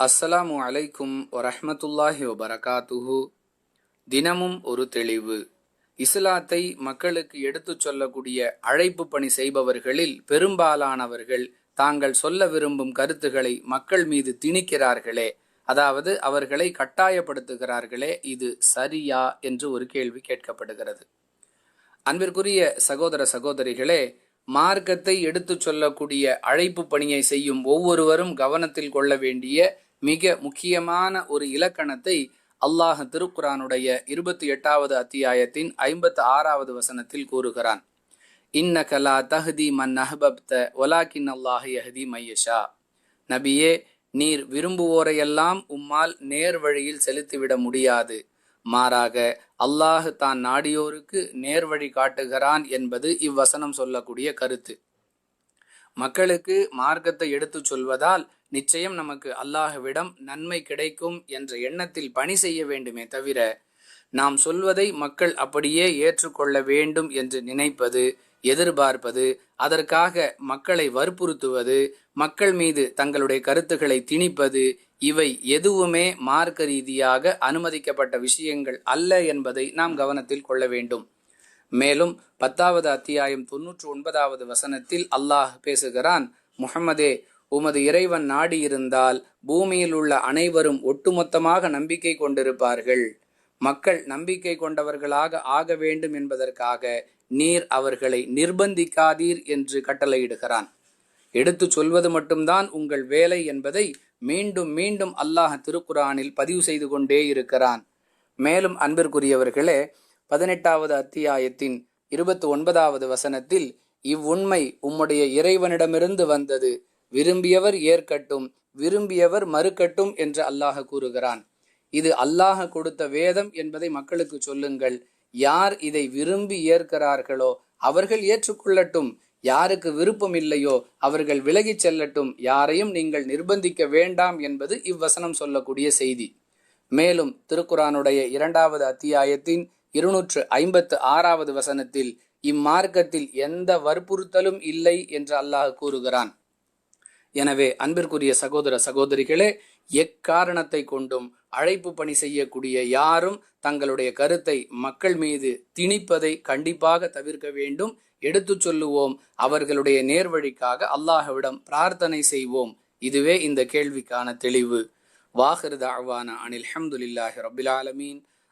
அஸ்ஸலாமு அலைக்கும் வரஹ்மத்துல்லாஹி வபரகாத்துஹு. தினமும் ஒரு தெளிவு. இஸ்லாத்தை மக்களுக்கு எடுத்துச் சொல்லக்கூடிய அழைப்பு பணி செய்பவர்களில் பெரும்பாலானவர்கள் தாங்கள் சொல்ல விரும்பும் கருத்துக்களை மக்கள் மீது திணிக்கிறார்களே. அதாவது அவர்களை கட்டாயப்படுத்துகிறார்களே இது சரியா என்று ஒரு கேள்வி கேட்கப்படுகிறது. அன்பிற்குரிய சகோதர சகோதரிகளே மார்க்கத்தை எடுத்துச் சொல்லக்கூடிய அழைப்பு பணியை செய்யும் ஒவ்வொருவரும் கவனத்தில் கொள்ள வேண்டிய மிக முக்கியமான ஒரு இலக்கணத்தை அல்லாஹ் திருக்குரானுடைய இருபத்தி எட்டாவது அத்தியாயத்தின் ஐம்பத்து ஆறாவது வசனத்தில் கூறுகிறான். இன்ன கலா தஹதி மன் அஹபப்த ஒலாக்கின் அல்லாஹ் யஹதி மையஷா நபியே நீர் விரும்புவோரையெல்லாம் உம்மால் நேர் வழியில் செலுத்திவிட முடியாது. மாறாக அல்லாஹ் தான் நாடியோருக்கு நேர்வழி காட்டுகிறான் என்பது இவ்வசனம் சொல்லக்கூடிய கருத்து. மக்களுக்கு மார்க்கத்தை எடுத்துச் சொல்வதால் நிச்சயம் நமக்கு அல்லாஹ்விடம் நன்மை கிடைக்கும் என்ற எண்ணத்தில் பணி செய்ய வேண்டுமே தவிர நாம் சொல்வதை மக்கள் அப்படியே ஏற்றுக்கொள்ள வேண்டும் என்று நினைப்பது எதிர்பார்ப்பது அதற்காக மக்களை வற்புறுத்துவது மக்கள் மீது தங்களுடைய கருத்துக்களை திணிப்பது இவை எதுவுமே மார்க்க ரீதியாக அனுமதிக்கப்பட்ட விஷயங்கள் அல்ல என்பதை நாம் கவனத்தில் கொள்ள வேண்டும். மேலும் பத்தாவது அத்தியாயம் தொன்னூற்று ஒன்பதாவது வசனத்தில் அல்லாஹ் பேசுகிறான் முகமதே உமது இறைவன் நாடி இருந்தால் பூமியில் உள்ள அனைவரும் ஒட்டுமொத்தமாக நம்பிக்கை கொண்டிருப்பார்கள். மக்கள் நம்பிக்கை கொண்டவர்களாக ஆக வேண்டும் என்பதற்காக நீர் அவர்களை நிர்பந்திக்காதீர் என்று கட்டளையிடுகிறான். எடுத்துச் சொல்வது மட்டும்தான் உங்கள் வேலை என்பதை மீண்டும் மீண்டும் அல்லாஹ் திருக்குரானில் பதிவு செய்து கொண்டே இருக்கிறான். மேலும் அன்பிற்குரியவர்களே பதினெட்டாவது அத்தியாயத்தின் இருபத்தி ஒன்பதாவது வசனத்தில் இவ்வுண்மை உம்முடைய இறைவனிடமிருந்து வந்தது. விரும்பியவர் ஏற்கட்டும் விரும்பியவர் மறுக்கட்டும் என்று அல்லாஹ் கூறுகிறான். இது அல்லாஹ் கொடுத்த வேதம் என்பதை மக்களுக்கு சொல்லுங்கள். யார் இதை விரும்பி ஏற்கிறார்களோ அவர்கள் ஏற்றுக்கொள்ளட்டும். யாருக்கு விருப்பம் இல்லையோ அவர்கள் விலகிச் செல்லட்டும். யாரையும் நீங்கள் நிர்பந்திக்க வேண்டாம் என்பது இவ்வசனம் சொல்லக்கூடிய செய்தி. மேலும் திருக்குறானுடைய இரண்டாவது அத்தியாயத்தின் இருநூற்று ஐம்பத்து ஆறாவது வசனத்தில் இம்மார்க்கத்தில் எந்த வற்புறுத்தலும் இல்லை என்று அல்லாஹ் கூறுகிறான். எனவே அன்பிற்குரிய சகோதர சகோதரிகளே எக்காரணத்தை கொண்டும் அழைப்பு பணி செய்யக்கூடிய யாரும் தங்களுடைய கருத்தை மக்கள் மீது திணிப்பதை கண்டிப்பாக தவிர்க்க வேண்டும். எடுத்துச் சொல்லுவோம் அவர்களுடைய நேர்வழிக்காக அல்லாஹ்விடம் பிரார்த்தனை செய்வோம். இதுவே இந்த கேள்விக்கான தெளிவு. வாஹிருதாவான அனில் ஹம்துலில்லாஹி ரபில் ஆலமீன்.